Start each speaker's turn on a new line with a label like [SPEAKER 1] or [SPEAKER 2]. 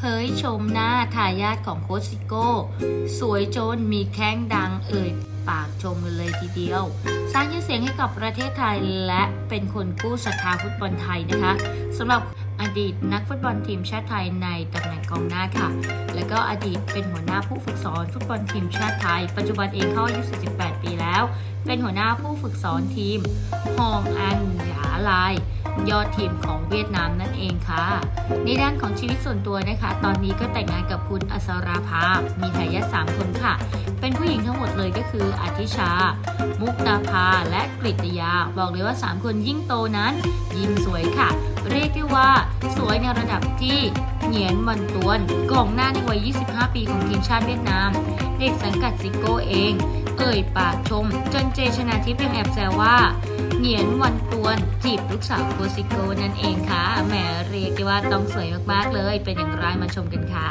[SPEAKER 1] ผยชมหน้าทายาทของโคชซิโก้ สวยจนมีแข้งดังเอ่ยปากชมกันเลยทีเดียว สร้างชื่อเสียงให้กับประเทศไทยและเป็นคนกู้ศรัทธาฟุตบอลไทยนะคะสำหรับอดีตนักฟุตบอลทีมชาติไทยในตำแหน่งกองหน้าค่ะ และก็อดีตเป็นหัวหน้าผู้ฝึกสอนฟุตบอลทีมชาติไทย ปัจจุบันเองเขาอายุ 48 ปีแล้ว เป็นหัวหน้าผู้ฝึกสอนทีมฮองอันหยาลาย ยอดทีมของเวียดนามนั่นเองค่ะ ในด้านของชีวิตส่วนตัวนะคะ ตอนนี้ก็แต่งงานกับคุณอัศราภา มีทายาทสามคนค่ะ เป็นผู้หญิงทั้งหมดเลยก็คืออาทิชา มุกดาภา และกฤตยา บอกเลยว่า 3 คนยิ่งโตนั้น ยิ่งสวยค่ะ เรียกได้ว่า สวยในระดับที่เหงียนวันตวนกองหน้าในวัย 25 ปีของทีมชาติเวียดนาม เด็กสังกัดซิโก้เอง เอ่ยปากชม จนเจชนาทิพย์ยังแอบแซวว่า เหงียนวันปวนจีบลูกสาวโคซิโกนั่นเองค่ะแหมเรียกได้ว่าต้องสวยมากๆเลย เป็นอย่างไรมาชมกันค่ะ